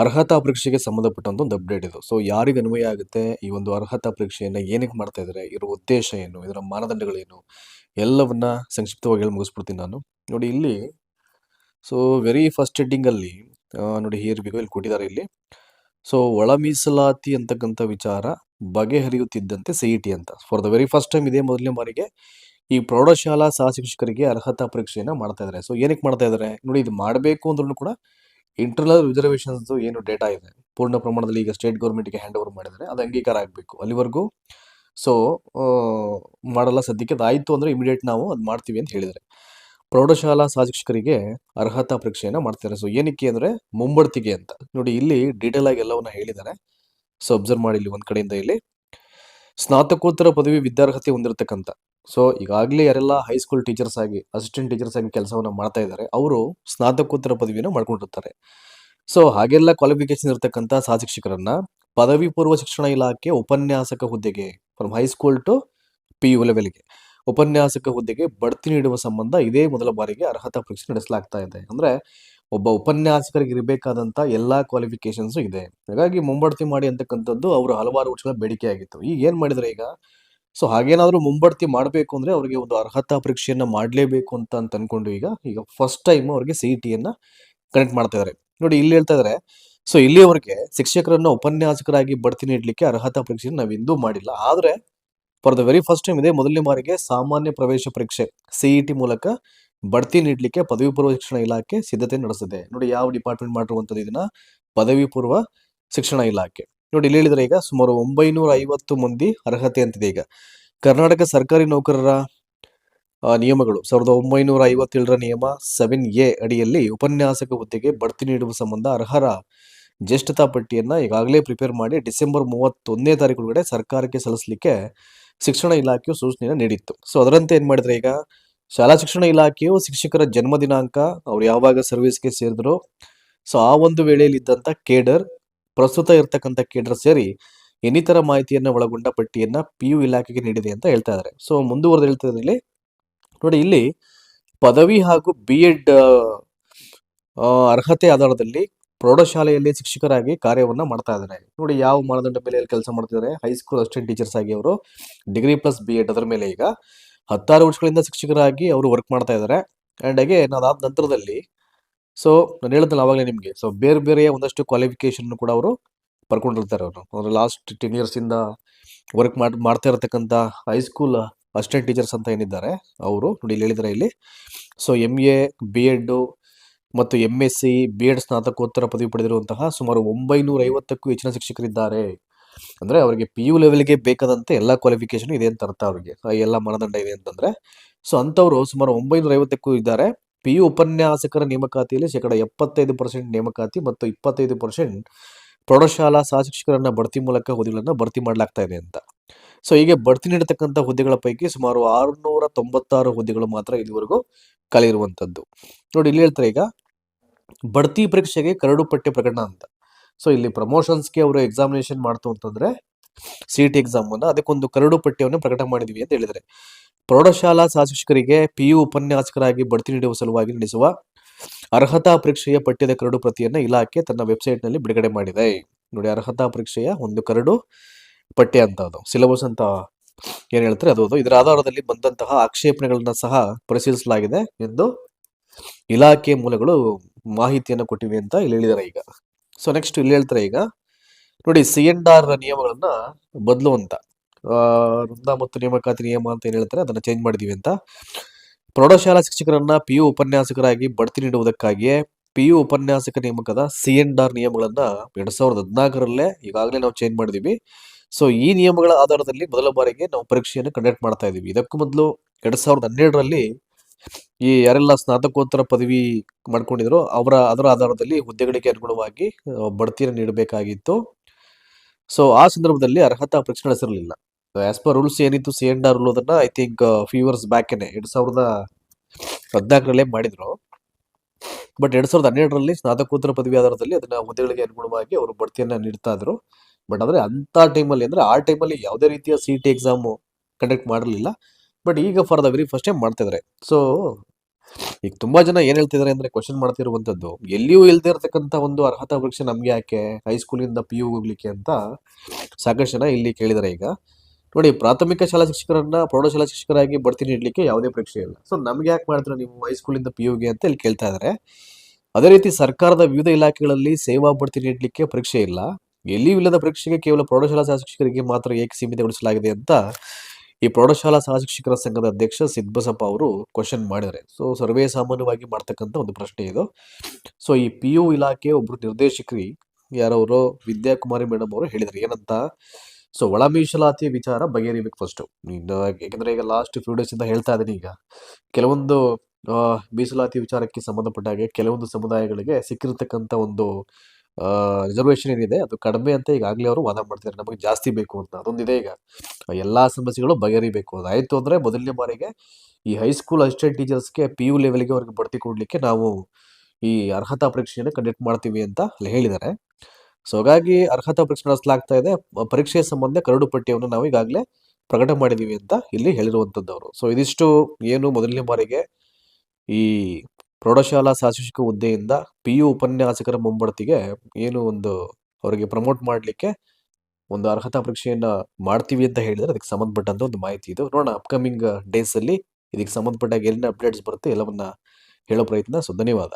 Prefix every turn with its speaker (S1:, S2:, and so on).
S1: ಅರ್ಹತಾ ಪರೀಕ್ಷೆಗೆ ಸಂಬಂಧಪಟ್ಟಂತ ಒಂದು ಅಪ್ಡೇಟ್ ಇದು. ಸೊ ಯಾರಿಗೆ ಅನ್ವಯ ಆಗುತ್ತೆ? ಈ ಒಂದು ಅರ್ಹತಾ ಪರೀಕ್ಷೆಯನ್ನು ಏನಕ್ಕೆ ಮಾಡ್ತಾ ಇದ್ದಾರೆ ಇದರ ಉದ್ದೇಶ ಏನು? ಇದರ ಮಾನದಂಡಗಳೇನು ಎಲ್ಲವನ್ನ ಸಂಕ್ಷಿಪ್ತವಾಗಿ ಹೇಳಿ ಮುಗಿಸ್ಬಿಡ್ತೀನಿ ನಾನು. ನೋಡಿ ಇಲ್ಲಿ ಸೊ ವೆರಿ ಫಸ್ಟ್ ಹೆಡ್ಡಿಂಗ್ ಅಲ್ಲಿ ಆ, ನೋಡಿ ಹೇರ್ಬೇಕು ಇಲ್ಲಿ ಕೊಟ್ಟಿದ್ದಾರೆ ಇಲ್ಲಿ. ಸೊ ಒಳ ಮೀಸಲಾತಿ ಅಂತಕ್ಕಂಥ ವಿಚಾರ ಬಗೆಹರಿಯುತ್ತಿದ್ದಂತೆ ಸಿ ಟಿ ಅಂತ. For the very first time ಇದೇ ಮೊದಲನೇ ಬಾರಿಗೆ ಈ ಪ್ರೌಢಶಾಲಾ ಸಹ ಶಿಕ್ಷಕರಿಗೆ ಅರ್ಹತಾ ಪರೀಕ್ಷೆಯನ್ನು ಮಾಡ್ತಾ ಇದ್ದಾರೆ ಸೊ ಏನಕ್ಕೆ ಮಾಡ್ತಾ ಇದ್ದಾರೆ ನೋಡಿ ಇದು ಮಾಡಬೇಕು ಅಂದ್ರೂ ಕೂಡ ಇಂಟರ್ನಲ್ ರಿಸರ್ವೇಷನ್ಸ್ ಏನು ಡೇಟಾ ಇದೆ, ಪೂರ್ಣ ಪ್ರಮಾಣದಲ್ಲಿ ಈಗ ಸ್ಟೇಟ್ ಗೌರ್ಮೆಂಟ್ಗೆ ಹ್ಯಾಂಡ್ ಓವರ್ ಮಾಡಿದರೆ ಅದು ಅಂಗೀಕಾರ ಆಗಬೇಕು. ಅಲ್ಲಿವರೆಗೂ ಸೊ ಮಾಡಲ್ಲ ಸದ್ಯಕ್ಕೆ ಅದಾಯಿತು ಅಂದರೆ ಇಮಿಡಿಯೇಟ್ ನಾವು ಅದು ಮಾಡ್ತೀವಿ ಅಂತ ಹೇಳಿದರೆ. ಪ್ರೌಢಶಾಲಾ ಶಿಕ್ಷಕರಿಗೆ ಅರ್ಹತಾ ಪರೀಕ್ಷೆಯನ್ನು ಮಾಡ್ತಾರೆ. ಸೊ ಏನಕ್ಕೆ ಅಂದರೆ ಮುಂಬಡ್ತಿಗೆ ಅಂತ. ನೋಡಿ, ಇಲ್ಲಿ ಡೀಟೇಲ್ ಆಗಿ ಎಲ್ಲವನ್ನ ಹೇಳಿದ್ದಾರೆ. ಸೊ ಅಬ್ಸರ್ವ್ ಮಾಡಿ ಇಲ್ಲಿ ಒಂದು ಕಡೆಯಿಂದ ಇಲ್ಲಿ. ಸ್ನಾತಕೋತ್ತರ ಪದವಿ ವಿದ್ಯಾರ್ಹತೆ ಹೊಂದಿರತಕ್ಕಂಥ ಸೊ ಈಗಾಗಲೇ ಯಾರೆಲ್ಲ ಹೈಸ್ಕೂಲ್ ಟೀಚರ್ಸ್ ಆಗಿ ಅಸಿಸ್ಟೆಂಟ್ ಟೀಚರ್ಸ್ ಆಗಿ ಕೆಲಸವನ್ನು ಮಾಡ್ತಾ ಇದ್ದಾರೆ, ಅವರು ಸ್ನಾತಕೋತ್ತರ ಪದವಿಯನ್ನು ಮಾಡ್ಕೊಂಡಿರ್ತಾರೆ. ಸೊ ಹಾಗೆಲ್ಲ ಕ್ವಾಲಿಫಿಕೇಶನ್ ಇರತಕ್ಕಂಥ ಸಹ ಶಿಕ್ಷಕರನ್ನ ಪದವಿ ಪೂರ್ವ ಶಿಕ್ಷಣ ಇಲಾಖೆ ಉಪನ್ಯಾಸಕ ಹುದ್ದೆಗೆ from high school to P U ಲೆವೆಲ್ಗೆ ಉಪನ್ಯಾಸಕ ಹುದ್ದೆಗೆ ಬಡ್ತಿ ನೀಡುವ ಸಂಬಂಧ ಇದೇ ಮೊದಲ ಬಾರಿಗೆ ಅರ್ಹತಾ ಪರೀಕ್ಷೆ ನಡೆಸಲಾಗ್ತಾ ಇದೆ. ಅಂದ್ರೆ, ಒಬ್ಬ ಉಪನ್ಯಾಸಕರಿಗೆ ಇರಬೇಕಾದಂತ ಎಲ್ಲಾ ಕ್ವಾಲಿಫಿಕೇಶನ್ಸ್ ಇದೆ. ಹಾಗಾಗಿ ಮುಂಬಡ್ತಿ ಮಾಡಿ ಅಂತಕ್ಕಂಥದ್ದು ಅವರು ಹಲವಾರು ವರ್ಷಗಳ ಬೇಡಿಕೆ ಆಗಿತ್ತು ಈಗ ಏನು ಮಾಡಿದರೆ ಈಗ? ಸೊ ಹಾಗೇನಾದರೂ ಮುಂಬಡ್ತಿ ಮಾಡಬೇಕು ಅಂದ್ರೆ ಅವರಿಗೆ ಒಂದು ಅರ್ಹತಾ ಪರೀಕ್ಷೆಯನ್ನು ಮಾಡಲೇಬೇಕು ಅಂತ ಅಂತ ಅಂದ್ಕೊಂಡು ಈಗ ಈಗ ಫಸ್ಟ್ ಟೈಮ್ ಅವರಿಗೆ ಸಿ ಟಿಯನ್ನ ಕನೆಕ್ಟ್ ಮಾಡ್ತಾ ಇದಾರೆ. ನೋಡಿ, ಇಲ್ಲಿ ಹೇಳ್ತಾ ಇದ್ದಾರೆ ಸೊ ಇಲ್ಲಿಯವರೆಗೆ ಶಿಕ್ಷಕರನ್ನ ಉಪನ್ಯಾಸಕರಾಗಿ ಬಡ್ತಿ ನೀಡಲಿಕ್ಕೆ ಅರ್ಹತಾ ಪರೀಕ್ಷೆ ನಾವು ಇಂದೂ ಮಾಡಿಲ್ಲ. ಆದ್ರೆ for the very first time ಇದೆ ಮೊದಲನೇ ಬಾರಿಗೆ ಸಾಮಾನ್ಯ ಪ್ರವೇಶ ಪರೀಕ್ಷೆ ಸಿಇಟಿ ಮೂಲಕ ಬಡ್ತಿ ನೀಡಲಿಕ್ಕೆ ಪದವಿ ಪೂರ್ವ ಶಿಕ್ಷಣ ಇಲಾಖೆ ಸಿದ್ಧತೆ ನಡೆಸಿದೆ. ನೋಡಿ, ಯಾವ ಡಿಪಾರ್ಟ್ಮೆಂಟ್ ಮಾಡಿರುವಂತದ್ದು ಇದನ್ನ ಪದವಿ ಪೂರ್ವ ಶಿಕ್ಷಣ ಇಲಾಖೆ. ನೋಡಿ ಇಲ್ಲಿ ಹೇಳಿದ್ರೆ ಈಗ ಸುಮಾರು ಒಂಬೈನೂರ ಐವತ್ತು ಮಂದಿ ಅರ್ಹತೆ ಅಂತಿದೆ ಈಗ. ಕರ್ನಾಟಕ ಸರ್ಕಾರಿ ನೌಕರರ ನಿಯಮಗಳು. ಸಾವಿರದ ಒಂಬೈನೂರ ಐವತ್ತೇಳರ ನಿಯಮ ಸೆವೆನ್ ಎ ಅಡಿಯಲ್ಲಿ ಉಪನ್ಯಾಸಕ ಹುದ್ದೆಗೆ ಬಡ್ತಿ ನೀಡುವ ಸಂಬಂಧ ಅರ್ಹರ ಜ್ಯೇಷ್ಠತಾ ಪಟ್ಟಿಯನ್ನು ಈಗಾಗಲೇ ಪ್ರಿಪೇರ್ ಮಾಡಿ ಡಿಸೆಂಬರ್ ಮೂವತ್ತೊಂದನೇ ತಾರೀಕು ಒಳಗಡೆ ಸರ್ಕಾರಕ್ಕೆ ಸಲ್ಲಿಸಲಿಕ್ಕೆ ಶಿಕ್ಷಣ ಇಲಾಖೆಯು ಸೂಚನೆಯನ್ನು ನೀಡಿತ್ತು. ಸೊ ಅದರಂತೆ ಏನು ಮಾಡಿದ್ರೆ ಈಗ ಶಾಲಾ ಶಿಕ್ಷಣ ಇಲಾಖೆಯು ಶಿಕ್ಷಕರ ಜನ್ಮ ದಿನಾಂಕ ಅವ್ರು ಯಾವಾಗ ಸರ್ವಿಸ್ಗೆ ಸೇರಿದ್ರು ಸೊ ಆ ಒಂದು ವೇಳೆಯಲ್ಲಿ ಇದ್ದಂಥ ಕೇಡರ್ ಪ್ರಸ್ತುತ ಇರ್ತಕ್ಕಂಥ ಕೇಡರ್ ಸೇರಿ ಇನ್ನಿತರ ಮಾಹಿತಿಯನ್ನು ಒಳಗೊಂಡ ಪಟ್ಟಿಯನ್ನ ಪಿ ಯು ಇಲಾಖೆಗೆ ನೀಡಿದೆ ಅಂತ ಹೇಳ್ತಾ ಇದ್ದಾರೆ ಸೊ ಮುಂದುವರೆದು ಹೇಳ್ತಾ ಇಲ್ಲಿ ನೋಡಿ ಇಲ್ಲಿ ಪದವಿ ಹಾಗೂ ಬಿ ಎಡ್ ಅರ್ಹತೆ ಆಧಾರದಲ್ಲಿ ಪ್ರೌಢಶಾಲೆಯಲ್ಲಿ ಶಿಕ್ಷಕರಾಗಿ ಕಾರ್ಯವನ್ನು ಮಾಡ್ತಾ ಇದ್ದಾರೆ ನೋಡಿ ಯಾವ ಮಾನದಂಡ ಮೇಲೆ ಕೆಲಸ ಮಾಡ್ತಿದ್ದಾರೆ ಹೈಸ್ಕೂಲ್ ಅಸಿಸ್ಟೆಂಟ್ ಟೀಚರ್ಸ್ ಆಗಿ ಅವರು ಡಿಗ್ರಿ ಪ್ಲಸ್ ಬಿ ಎಡ್ ಅದರ ಮೇಲೆ ಈಗ ಹತ್ತಾರು ವರ್ಷಗಳಿಂದ ಶಿಕ್ಷಕರಾಗಿ ಅವರು ವರ್ಕ್ ಮಾಡ್ತಾ ಇದ್ದಾರೆ ಅಂಡ್ ಹಾಗೆ ಅದಾದ ನಂತರದಲ್ಲಿ ಸೊ ನಾನು ಹೇಳಿದ್ನಲ್ಲ ಅವಾಗಲೇ ನಿಮಗೆ. ಸೊ ಬೇರೆ ಬೇರೆ ಒಂದಷ್ಟು ಕ್ವಾಲಿಫಿಕೇಷನ್ ಕೂಡ ಅವರು ಪಡ್ಕೊಂಡಿರ್ತಾರೆ ಅವರು. ಅಂದರೆ ಲಾಸ್ಟ್ ಟೆನ್ ಇಯರ್ಸಿಂದ ವರ್ಕ್ ಮಾಡಿ, ಮಾಡ್ತಾ ಇರತಕ್ಕಂಥ ಹೈಸ್ಕೂಲ್ ಅಸಿಸ್ಟೆಂಟ್ ಟೀಚರ್ಸ್ ಅಂತ ಏನಿದ್ದಾರೆ ಅವರು. ನೋಡಿ ಇಲ್ಲಿ ಹೇಳಿದರೆ ಇಲ್ಲಿ. So M A B Ed ಮತ್ತು M S C B Ed ಸ್ನಾತಕೋತ್ತರ ಪದವಿ ಪಡೆದಿರುವಂತಹ ಸುಮಾರು ಒಂಬೈನೂರ ಐವತ್ತಕ್ಕೂ ಹೆಚ್ಚಿನ ಶಿಕ್ಷಕರಿದ್ದಾರೆ. ಅಂದರೆ ಅವರಿಗೆ ಪಿ ಯು ಲೆವೆಲ್ಗೆ ಬೇಕಾದಂತೆ ಎಲ್ಲ ಕ್ವಾಲಿಫಿಕೇಶನ್ ಇದೆ ಅಂತ ಅರ್ಥ ಅವರಿಗೆ. ಎಲ್ಲ ಮಾನದಂಡ ಇದೆ ಅಂತಂದರೆ. ಸೊ ಅಂಥವರು ಸುಮಾರು ಒಂಬೈನೂರ ಐವತ್ತಕ್ಕೂ ಇದ್ದಾರೆ. ಪಿ ಯು ಉಪನ್ಯಾಸಕರ ನೇಮಕಾತಿಯಲ್ಲಿ ಶೇಕಡ ಎಪ್ಪತ್ತೈದು ಪರ್ಸೆಂಟ್ ನೇಮಕಾತಿ ಮತ್ತು ಇಪ್ಪತ್ತೈದು ಪರ್ಸೆಂಟ್ ಪ್ರೌಢಶಾಲಾ ಸಹಶಿಕ್ಷಕರನ್ನ ಬಡ್ತಿ ಮೂಲಕ ಹುದ್ದೆಗಳನ್ನು ಭರ್ತಿ ಮಾಡಲಾಗ್ತಾ ಇದೆ ಅಂತ. ಸೊ, ಹೀಗೆ ಬಡ್ತಿ ನೀಡತಕ್ಕಂಥ ಹುದ್ದೆಗಳ ಪೈಕಿ ಸುಮಾರು ಆರುನೂರ ತೊಂಬತ್ತಾರು ಹುದ್ದೆಗಳು ಮಾತ್ರ ಇದುವರೆಗೂ ಖಾಲಿ ನೋಡಿ, ಇಲ್ಲಿ ಹೇಳ್ತಾರೆ ಈಗ ಬಡ್ತಿ ಪರೀಕ್ಷೆಗೆ ಕರಡು ಪಠ್ಯ ಪ್ರಕರಣ ಅಂತ. ಸೊ, ಇಲ್ಲಿ ಪ್ರಮೋಷನ್ಸ್ಗೆ ಅವರು ಎಕ್ಸಾಮಿನೇಷನ್ ಮಾಡ್ತು ಅಂತಂದ್ರೆ ಸಿ ಟಿ ಎಕ್ಸಾಮ್ ಅನ್ನ ಅದಕ್ಕೊಂದು ಕರಡು ಪಠ್ಯವನ್ನು ಪ್ರಕಟ ಮಾಡಿದ್ವಿ ಅಂತ ಹೇಳಿದರೆ ಪ್ರೌಢಶಾಲಾ ಸಹ ಶಿಕ್ಷಕರಿಗೆ ಪಿ ಯು ಉಪನ್ಯಾಸಕರಾಗಿ ಬಡ್ತಿ ನೀಡುವ ಸಲುವಾಗಿ ನಡೆಸುವ ಅರ್ಹತಾ ಪರೀಕ್ಷೆಯ ಪಠ್ಯದ ಕರಡು ಪ್ರತಿಯನ್ನು ಇಲಾಖೆ ತನ್ನ ವೆಬ್ಸೈಟ್ನಲ್ಲಿ ಬಿಡುಗಡೆ ಮಾಡಿದೆ. ನೋಡಿ ಅರ್ಹತಾ ಪರೀಕ್ಷೆಯ ಒಂದು ಕರಡು ಪಠ್ಯ ಅಂತ ಅದು. ಸಿಲೆಬಸ್ ಅಂತ ಏನ್ ಹೇಳ್ತಾರೆ ಅದು. ಇದರ ಆಧಾರದಲ್ಲಿ ಬಂದಂತಹ ಆಕ್ಷೇಪಣೆಗಳನ್ನ ಸಹ ಪರಿಶೀಲಿಸಲಾಗಿದೆ ಎಂದು ಇಲಾಖೆ ಮೂಲಗಳು ಮಾಹಿತಿಯನ್ನು ಕೊಟ್ಟಿವೆ ಅಂತ ಇಲ್ಲಿ ಹೇಳಿದ್ದಾರೆ ಈಗ. ಸೊ ನೆಕ್ಸ್ಟ್ ಇಲ್ಲಿ ಹೇಳ್ತಾರೆ ಈಗ. ನೋಡಿ ಸಿ ಎನ್ ಆರ್ ನಿಯಮಗಳನ್ನ ಬದಲು ಅಂತ. ವೃಂದ ಮತ್ತು ನೇಮಕಾತಿ ನಿಯಮ ಅಂತ ಏನು ಹೇಳ್ತಾರೆ, ಅದನ್ನು ಚೇಂಜ್ ಮಾಡಿದ್ದೀವಿ ಅಂತ. ಪ್ರೌಢಶಾಲಾ ಶಿಕ್ಷಕರನ್ನು ಪಿ ಯು ಉಪನ್ಯಾಸಕರಾಗಿ ಬಡ್ತಿ ನೀಡುವುದಕ್ಕಾಗಿಯೇ ಪಿ ಯು ಉಪನ್ಯಾಸಕ ನೇಮಕದ ಸಿ ಎನ್ ಆರ್ ನಿಯಮಗಳನ್ನು ಎರಡು ಸಾವಿರದ ಹದಿನಾಲ್ಕರಲ್ಲೇ ಈಗಾಗಲೇ ನಾವು ಚೇಂಜ್ ಮಾಡಿದ್ದೀವಿ ಸೊ ಈ ನಿಯಮಗಳ ಆಧಾರದಲ್ಲಿ ಮೊದಲ ಬಾರಿಗೆ ನಾವು ಪರೀಕ್ಷೆಯನ್ನು ಕಂಡಕ್ಟ್ ಮಾಡ್ತಾ ಇದ್ದೀವಿ. ಇದಕ್ಕೂ ಮೊದಲು ಎರಡು ಸಾವಿರದ ಹನ್ನೆರಡರಲ್ಲಿ ಈ ಯಾರೆಲ್ಲ ಸ್ನಾತಕೋತ್ತರ ಪದವಿ ಮಾಡ್ಕೊಂಡಿದ್ರು ಅವರ, ಅದರ ಆಧಾರದಲ್ಲಿ ಹುದ್ದೆಗಳಿಗೆ ಅನುಗುಣವಾಗಿ ಬಡ್ತಿಯನ್ನು ನೀಡಬೇಕಾಗಿತ್ತು. ಸೊ ಆ ಸಂದರ್ಭದಲ್ಲಿ ಅರ್ಹತಾ ಪರೀಕ್ಷೆ ನಡೆಸಿರಲಿಲ್ಲ. ಆಸ್ ಪರ್ ರೂಲ್ಸ್ ಏನಿತ್ತು ಸಿ ಎನ್ ಆರ್ ರೂಲ್ ಅದನ್ನ ಐ ಥಿಂಕ್ ಫ್ಯೂ ಇಯರ್ಸ್ ಎರಡು ಎರಡ್ ಸಾವಿರದ ಹದಿನಾಲ್ಕರಲ್ಲೇ ಮಾಡಿದ್ರು. ಬಟ್ ಎರಡು ಸಾವಿರದ ಹನ್ನೆರಡರಲ್ಲಿ ಸ್ನಾತಕೋತ್ತರ ಪದವಿ ಆಧಾರದಲ್ಲಿ ಅದನ್ನ ಹುದ್ದೆಗಳಿಗೆ ಅನುಗುಣವಾಗಿ ಅವರು ಬಡ್ತಿಯನ್ನ ನೀಡ್ತಾ ಇದ್ರು. ಬಟ್ ಆದರೆ ಅಂತ ಟೈಮಲ್ಲಿ ಅಂದ್ರೆ ಆ ಟೈಮಲ್ಲಿ ಯಾವುದೇ ರೀತಿಯ ಸಿ ಟಿ ಎಕ್ಸಾಮ್ ಕಂಡಕ್ಟ್ ಮಾಡಿರಲಿಲ್ಲ ಬಟ್ ಈಗ for the very first time ಮಾಡ್ತಾ ಇದ್ದಾರೆ ಸೊ ಈಗ ತುಂಬಾ ಜನ ಏನ್ ಹೇಳ್ತಿದ್ದಾರೆ ಅಂದ್ರೆ ಕ್ವಶನ್ ಮಾಡ್ತಿರುವಂತದ್ದು ಎಲ್ಲಿಯೂ ಇಲ್ದೇ ಇರತಕ್ಕಂತ ಒಂದು ಅರ್ಹತಾ ಪರೀಕ್ಷೆ ನಮ್ಗೆ ಯಾಕೆ? ಹೈಸ್ಕೂಲಿಂದ ಪಿ ಯು ಹೋಗ್ಲಿಕ್ಕೆ ಅಂತ ಸಾಕಷ್ಟು ಜನ ಇಲ್ಲಿ ಕೇಳಿದ್ದಾರೆ ಈಗ. ನೋಡಿ, ಪ್ರಾಥಮಿಕ ಶಾಲಾ ಶಿಕ್ಷಕರನ್ನ ಪ್ರೌಢಶಾಲಾ ಶಿಕ್ಷಕರಾಗಿ ಬಡ್ತಿ ನೀಡಲಿಕ್ಕೆ ಯಾವುದೇ ಪರೀಕ್ಷೆ ಇಲ್ಲ. ಸೊ ನಮ್ಗೆ ಯಾಕೆ ಮಾಡ್ತಾರೆ ನೀವು ಹೈಸ್ಕೂಲಿಂದ ಪಿ ಯುಗೆ ಅಂತ ಇಲ್ಲಿ ಕೇಳ್ತಾ ಇದ್ದಾರೆ ಅದೇ ರೀತಿ ಸರ್ಕಾರದ ವಿವಿಧ ಇಲಾಖೆಗಳಲ್ಲಿ ಸೇವಾ ಬಡ್ತಿ ನೀಡಲಿಕ್ಕೆ ಪರೀಕ್ಷೆ ಇಲ್ಲ. ಎಲ್ಲಿಯೂ ಇಲ್ಲದ ಪರೀಕ್ಷೆಗೆ ಕೇವಲ ಪ್ರೌಢಶಾಲಾ ಸಹ ಶಿಕ್ಷಕರಿಗೆ ಮಾತ್ರ ಏಕೆ ಸೀಮಿತಗೊಳಿಸಲಾಗಿದೆ ಅಂತ ಈ ಪ್ರೌಢಶಾಲಾ ಸಹ ಶಿಕ್ಷಕರ ಸಂಘದ ಅಧ್ಯಕ್ಷ ಸಿದ್ಬಸಪ್ಪ ಅವರು ಕ್ವಶನ್ ಮಾಡಿದ್ದಾರೆ. ಸೊ ಸರ್ವೇ ಸಾಮಾನ್ಯವಾಗಿ ಮಾಡ್ತಕ್ಕಂಥ ಒಂದು ಪ್ರಶ್ನೆ ಇದು. ಸೊ ಈ ಪಿ ಯು ಇಲಾಖೆ ಒಬ್ಬರು ನಿರ್ದೇಶಕರಿ ಯಾರವರು? ವಿದ್ಯಾಕುಮಾರಿ ಮೇಡಮ್ ಅವರು ಹೇಳಿದರು ಏನಂತ? ಸೊ ಒಳ ಮೀಸಲಾತಿ ವಿಚಾರ ಬಗೆಹರಿಬೇಕು ಫಸ್ಟ್ ಯಾಕಂದರೆ ಈಗ ಲಾಸ್ಟ್ ಫ್ಯೂ ಡೇಸ್ ಇಂದ ಹೇಳ್ತಾ ಇದ್ದೀನಿ ಈಗ. ಕೆಲವೊಂದು ಮೀಸಲಾತಿ ವಿಚಾರಕ್ಕೆ ಸಂಬಂಧಪಟ್ಟ ಹಾಗೆ ಕೆಲವೊಂದು ಸಮುದಾಯಗಳಿಗೆ ಸಿಕ್ಕಿರತಕ್ಕಂಥ ಒಂದು ರಿಸರ್ವೇಶನ್ ಏನಿದೆ, ಅದು ಕಡಿಮೆ ಅಂತ ಈಗಾಗಲೇ ಅವರು ವಾದ ಮಾಡ್ತಿದ್ದಾರೆ. ನಮಗೆ ಜಾಸ್ತಿ ಬೇಕು ಅಂತ. ಅದೊಂದಿದೆ ಈಗ. ಎಲ್ಲ ಸಮಸ್ಯೆಗಳು ಬಗೆಹರಿಬೇಕು. ಅದಾಯಿತು ಅಂದರೆ ಮೊದಲನೇ ಬಾರಿಗೆ ಈ ಹೈಸ್ಕೂಲ್ ಅಸಿಸ್ಟೆಂಟ್ ಟೀಚರ್ಸ್ಗೆ ಪಿ ಯು ಲೆವೆಲ್ಗೆ ಅವ್ರಿಗೆ ಬಡ್ತಿ ಕೊಡಲಿಕ್ಕೆ ನಾವು ಈ ಅರ್ಹತಾ ಪರೀಕ್ಷೆಯನ್ನು ಕಂಡಕ್ಟ್ ಮಾಡ್ತೀವಿ ಅಂತ ಅಲ್ಲಿ ಹೇಳಿದ್ದಾರೆ. ಸೊ ಹಾಗಾಗಿ ಅರ್ಹತಾ ಪರೀಕ್ಷೆ ನಡೆಸಲಾಗ್ತಾ ಇದೆ. ಪರೀಕ್ಷೆಯ ಸಂಬಂಧ ಕರಡು ಪಟ್ಟಿಯನ್ನು ನಾವು ಈಗಾಗಲೇ ಪ್ರಕಟ ಮಾಡಿದ್ದೀವಿ ಅಂತ ಇಲ್ಲಿ ಹೇಳಿರುವಂತದ್ದವರು. ಸೊ ಇದಿಷ್ಟು ಏನು ಮೊದಲನೇ ಬಾರಿಗೆ ಈ ಪ್ರೌಢಶಾಲಾ ಸಾಶಿಕ ಹುದ್ದೆಯಿಂದ ಪಿ ಯು ಉಪನ್ಯಾಸಕರ ಮುಂಬಡ್ತಿಗೆ ಏನು ಒಂದು ಅವರಿಗೆ ಪ್ರಮೋಟ್ ಮಾಡಲಿಕ್ಕೆ ಒಂದು ಅರ್ಹತಾ ಪರೀಕ್ಷೆಯನ್ನು ಮಾಡ್ತೀವಿ ಅಂತ ಹೇಳಿದರೆ ಅದಕ್ಕೆ ಸಂಬಂಧಪಟ್ಟಂತ ಒಂದು ಮಾಹಿತಿ ಇದು. ನೋಡೋಣ ಅಪ್ಕಮಿಂಗ್ ಡೇಸ್ ಅಲ್ಲಿ ಇದಕ್ಕೆ ಸಂಬಂಧಪಟ್ಟಾಗ ಏನೇನು ಅಪ್ಡೇಟ್ಸ್ ಬರುತ್ತೆ ಎಲ್ಲವನ್ನ ಹೇಳೋ ಪ್ರಯತ್ನ. ಸೊ ಧನ್ಯವಾದ.